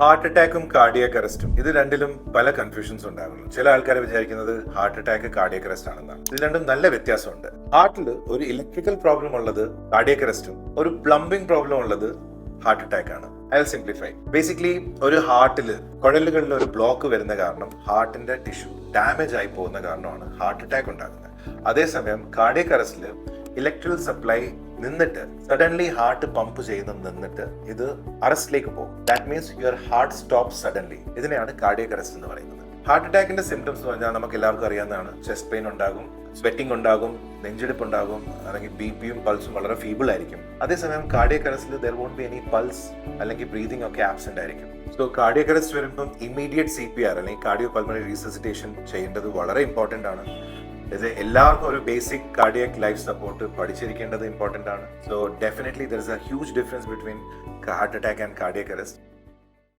Heart അറ്റാക്കും cardiac അറസ്റ്റും ഇത് രണ്ടിലും പല കൺഫ്യൂഷൻസ് ഉണ്ടാകുന്നു. ചില ആൾക്കാർ വിചാരിക്കുന്നത് ഹാർട്ട് അറ്റാക്ക് കാർഡിയക് അറസ്റ്റ് ആണെന്നാണ്. ഇത് രണ്ടും നല്ല വ്യത്യാസമുണ്ട്. ഹാർട്ടിൽ ഒരു ഇലക്ട്രിക്കൽ പ്രോബ്ലം ഉള്ളത് കാർഡിയക് അറസ്റ്റും ഒരു പ്ലംബിംഗ് പ്രോബ്ലം ഉള്ളത് ഹാർട്ട് അറ്റാക്ക് ആണ്. ഐ സിംപ്ലിഫൈ ബേസിക്കലി ഒരു ഹാർട്ടിൽ കുഴലുകളിൽ ഒരു ബ്ലോക്ക് വരുന്ന കാരണം ഹാർട്ടിന്റെ ടിഷ്യൂ ഡാമേജ് ആയി പോകുന്ന കാരണമാണ് ഹാർട്ട് അറ്റാക്ക് ഉണ്ടാകുന്നത്. അതേസമയം കാർഡിയക് അറസ്റ്റിൽ ഇലക്ട്രിക്കൽ സപ്ലൈ നിന്നിട്ട് സഡൻലി ഹാർട്ട് പമ്പ് ചെയ്യുന്നത് നിന്നിട്ട് ഇത് അറസ്റ്റിലേക്ക് പോകും. That means your heart stop suddenly ഇതിനെയാണ് കാർഡിയക് അറസ്റ്റ് എന്ന് പറയുന്നത്. ഹാർട്ട് അറ്റാക്കിന്റെ സിംറ്റംസ് എന്ന് പറഞ്ഞാൽ നമുക്ക് എല്ലാവർക്കും അറിയാവുന്നതാണ്. ചെസ്റ്റ് പെയിൻ ഉണ്ടാകും സ്വെറ്റിംഗ് ഉണ്ടാകും നെഞ്ചെടുപ്പ് ഉണ്ടാകും അല്ലെങ്കിൽ ബി പിയും പൾസും വളരെ ഫീബിൾ ആയിരിക്കും. അതേസമയം കാർഡിയക് അറസ്റ്റിൽ there won't be any pulse അല്ലെങ്കിൽ ബ്രീതിങ് ഒക്കെ ആബ്സെന്റ് ആയിരിക്കും. സോ കാർഡിയക് അറസ്റ്റ് വരുമ്പം ഇമ്മീഡിയറ്റ് സി പി ആർ അല്ലെങ്കിൽ കാർഡിയോ പൾമണറി റീസസിറ്റേഷൻ ചെയ്യേണ്ടത് വളരെ ഇമ്പോർട്ടന്റ് ആണ്. എല്ലാവർക്കും ഒരു ബേസിക് കാർഡിയക് ലൈഫ് സപ്പോർട്ട് പഠിച്ചിരിക്കേണ്ടത് ഇമ്പോർട്ടന്റ് ആണ്. So definitely there is a huge difference between heart attack and cardiac arrest